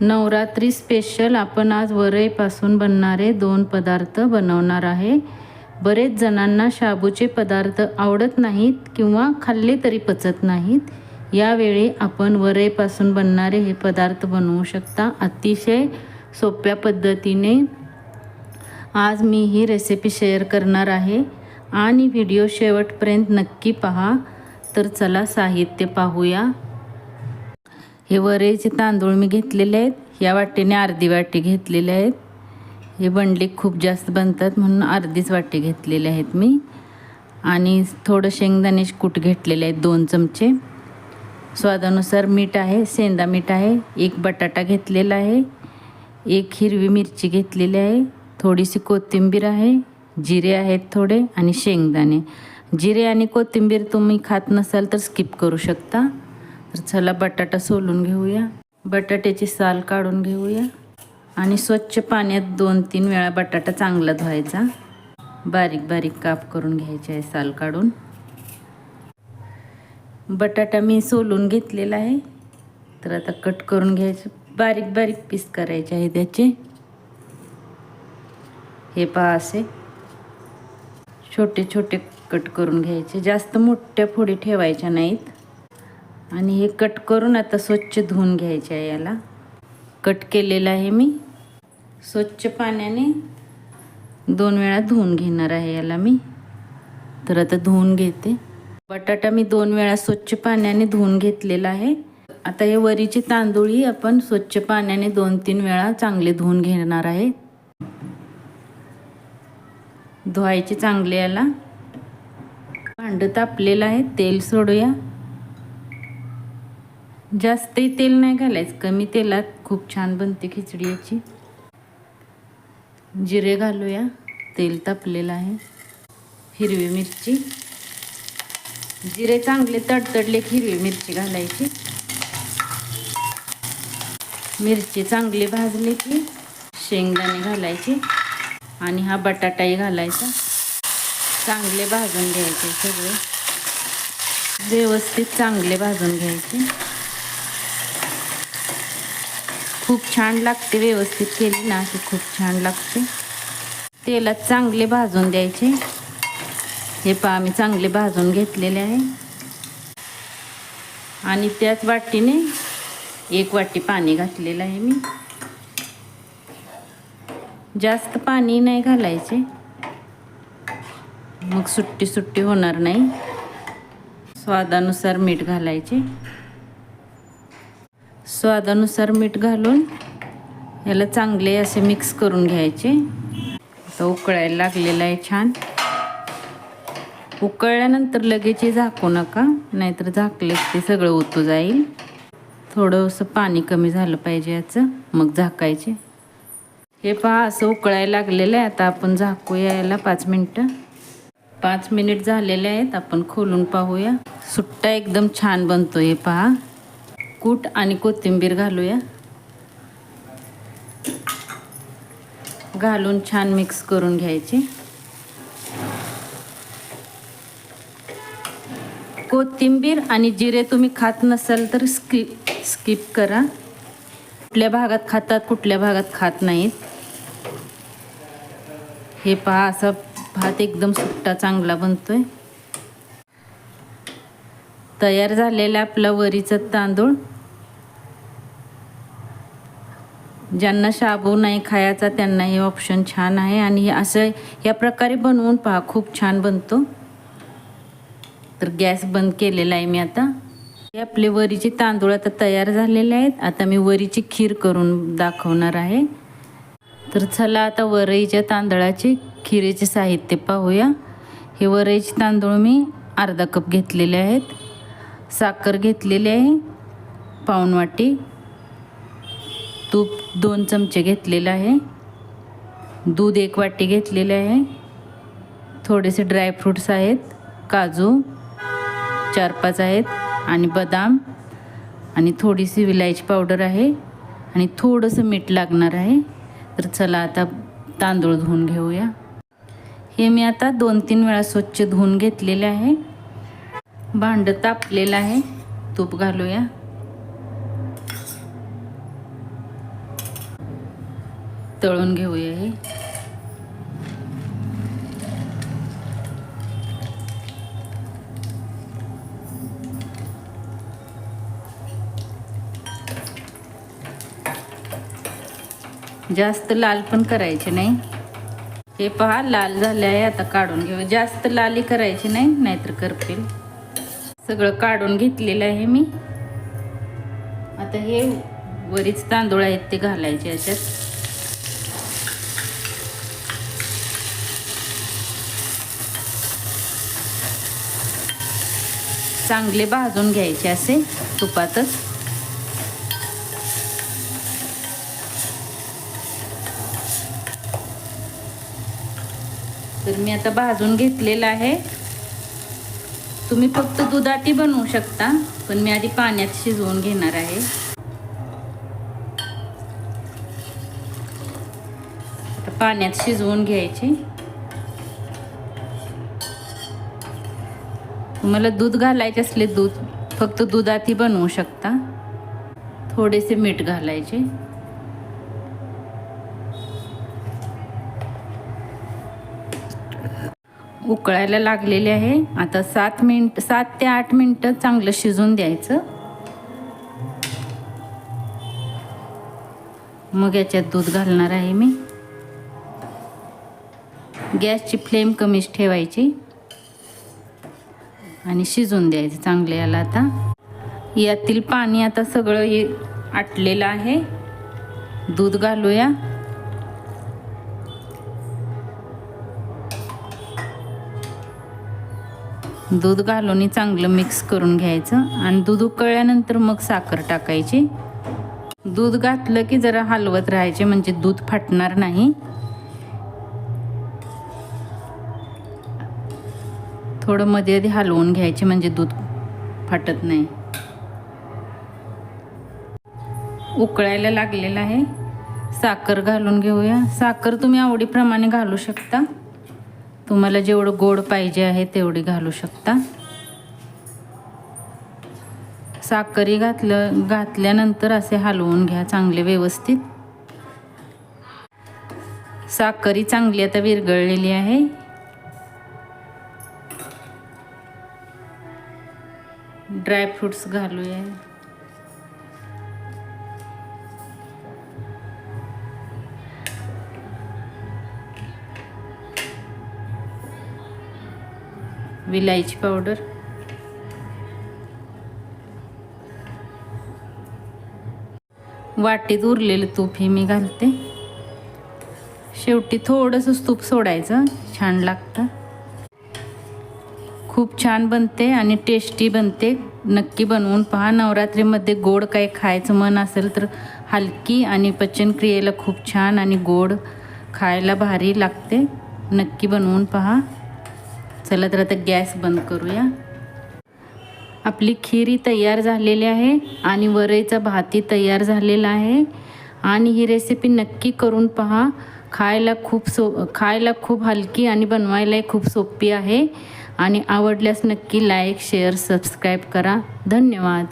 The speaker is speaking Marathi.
नवरात्री स्पेशल आपण आज वरईपासून बनणारे दोन पदार्थ बनवणार आहे. बरेच जणांना शाबूचे पदार्थ आवडत नाहीत किंवा खाल्ले तरी पचत नाहीत. यावेळी आपण वरईपासून बनणारे हे पदार्थ बनवू शकता. अतिशय सोप्या पद्धतीने. आज मी ही रेसिपी शेअर करणार आहे. आणि व्हिडिओ शेवटपर्यंत नक्की पहा. तर चला साहित्य पाहूया. हे वरेचे तांदूळ मी घेतलेले आहेत. या वाटीने अर्धी वाटी घेतलेले आहेत. हे बंडले खूप जास्त बनतात म्हणून अर्धीच वाटी घेतलेले आहेत मी. आणि थोडं शेंगदाण्याचे कूट घेतलेले आहेत दोन चमचे. स्वादानुसार मीठ आहे सेंदा मीठ आहे एक बटाटा घेतलेला आहे एक हिरवी मिरची घेतलेली आहे थोडीशी कोथिंबीर आहे जिरे आहेत थोडे आणि शेंगदाणे. जिरे आणि कोथिंबीर तुम्ही खात नसाल तर स्किप करू शकता. तर चला बटाटा सोलून घेऊया. बटाट्याची साल काढून घेऊया. आणि स्वच्छ पाण्यात दोन तीन वेळा बटाटा चांगला धुवायचा. बारीक बारीक काप करून घ्यायचे आहे साल काढून. बटाटा मी सोलून घेतलेला आहे. तर आता कट करून घ्यायचे. बारीक बारीक पीस करायचे आहे त्याचे. हे पहा असे. छोटे छोटे कट करून घ्यायचे. जास्त मोठ्या फोडी ठेवायच्या नाहीत. आणि हे कट करून आता स्वच्छ धुवून घ्यायचे आहे याला. कट केलेलं आहे मी. स्वच्छ पाण्याने दोन वेळा धुवून घेणार आहे याला मी. तर आता धुवून घेते. बटाटा मी दोन वेळा स्वच्छ पाण्याने धुवून घेतलेला आहे. आता हे वरीची तांदूळही आपण स्वच्छ पाण्याने दोन तीन वेळा चांगले धुवून घेणार आहे. धुवायचे चांगले याला. भांडं तापलेलं आहे. तेल सोडूया. जास्तही तेल नाही घालायचं. कमी तेलात खूप छान बनते खिचडी याची जिरे घालूया. तेल तापलेलं आहे. हिरवी मिरची. जिरे चांगले तडतडले की हिरवी मिरची घालायची. मिरची चांगली भाजली की शेंगदाणे घालायचे आणि हा बटाटाही घालायचा. चांगले भाजून घ्यायचे सगळे. व्यवस्थित चांगले भाजून घ्यायचे. खूप छान लागते व्यवस्थित केली ना अशी खूप छान लागते. तेलात चांगले भाजून द्यायचे. हे पहा मी चांगले भाजून घेतलेले आहे. आणि त्याच वाटीने एक वाटी पाणी घातलेलं आहे मी. जास्त पाणी नाही घालायचे. मग सुट्टी सुट्टी होणार नाही. स्वादानुसार मीठ घालायचे. स्वादानुसार मीठ घालून याला चांगले असे मिक्स करून घ्यायचे. आता उकळायला लागलेलं आहे छान. उकळल्यानंतर लगेच झाकू नका नाहीतर झाकलेच ते सगळं ओतू जाईल. थोडंसं पाणी कमी झालं पाहिजे याचं मग झाकायचे. हे पहा असं उकळायला लागलेलं आहे. आता आपण झाकूया याला पाच मिनटं. पाच मिनिट झालेले आहेत. आपण खोलून पाहूया. सुट्टा एकदम छान बनतो हे पहा. कूट आणि कोथिंबीर घालूया. घालून छान मिक्स करून घ्यायची. कोथिंबीर आणि जिरे तुम्ही खात नसाल तर स्किप स्किप करा. कुठल्या भागात खातात कुठल्या भागात खात नाहीत. हे पहा असा भात एकदम सुट्टा चांगला बनतोय. तयार झालेला आपला वरीचं तांदूळ. ज्यांना शाबू नाही खायचा त्यांना हे ऑप्शन छान आहे आणि हे असं या प्रकारे बनवून पहा खूप छान बनतो. तर गॅस बंद केलेला आहे मी आता. हे आपले वरीचे तांदूळ आता तयार झालेले आहेत. आता मी वरीची खीर करून दाखवणार आहे. तर चला आता वरईच्या तांदळाचे खिरेचे साहित्य पाहूया. हे वरईचे तांदूळ मी अर्धा कप घेतलेले आहेत. साखर घेतलेली आहे पाऊण वाटी. तूप दोन चमचे घेतलेलं आहे. दूध एक वाटी घेतलेले आहे. थोडेसे ड्रायफ्रूट्स आहेत काजू चार पाच आहेत आणि बदाम आणि थोडीशी विलायची पावडर आहे आणि थोडंसं मीठ लागणार आहे. तर चला आता तांदूळ धुवून घेऊया. हे मी आता दोन तीन वेळा स्वच्छ धुवून घेतलेले आहे. भांडं तापलेलं आहे. तूप घालूया. तळून घेऊया हे. जास्त लाल पण करायचे नाही. हे पहा लाल झाले आहे आता काढून घेऊ. जास्त लाली करायची नाही नाहीतर करपेल सगळं काढून घेतलेलं आहे मी. आता हे वरीच तांदूळ आहेत ते घालायचे याच्यात. चांगले भाजून घ्यायचे असे तुपातच. तर मी आता भाजून घेतलेलं आहे. तुम्ही फक्त दुधाती बनवू शकता पण मी आधी पाण्यात शिजवून घेणार आहे. पाण्यात शिजवून घ्यायचे. तुम्हाला दूध घालायचे असले दूध फक्त दुधाती बनवू शकता. थोडेसे मीठ घालायचे. उकळायला लागलेले आहे. आता सात मिनिट सात ते आठ मिनटं चांगलं शिजून द्यायचं. मग याच्यात दूध घालणार आहे मी. गॅसची फ्लेम कमीच ठेवायची. आणि शिजून द्यायचं चांगलं याला आता. यातील पाणी आता सगळं हे आटलेलं आहे. दूध घालूया. दूध घालून चांगलं मिक्स करून घ्यायचं आणि दूध उकळल्यानंतर मग साखर टाकायची. दूध घातलं की जरा हलवत राहायचे म्हणजे दूध फाटणार नाही. थोडं मध्ये आधी हलवून घ्यायचे म्हणजे दूध फाटत नाही. उकळायला लागलेलं आहे. साखर घालून घेऊया. साखर तुम्ही आवडीप्रमाणे घालू शकता. तुम्हाला जेवढं गोड पाहिजे आहे तेवढी घालू शकता. साखरी घातलं घातल्यानंतर असे हलवून घ्या चांगले व्यवस्थित. साखरी चांगली आता विरघळलेली आहे. ड्रायफ्रुट्स घालूया. विलायची पावडर. वाटीत उरलेलं तूप हे मी घालते. शेवटी थोडंसं तूप सोडायचं छान लागतं. खूप छान बनते आणि टेस्टी बनते. नक्की बनवून पहा. नवरात्रीमध्ये गोड काही खायचं मन असेल तर हलकी आणि पचनक्रियेला खूप छान आणि गोड खायला भारी लागते. नक्की बनवून पहा. चला तर आता गॅस बंद करूया. आपली खिरी तयार झालेली आहे आणि वरईचा भाती तयार झालेला आहे. आणि ही रेसिपी नक्की करून पहा. खायला खूप सो खायला खूप हलकी आणि बनवायलाही खूप सोपी आहे. आणि आवडल्यास नक्की लाईक शेअर सबस्क्राईब करा. धन्यवाद.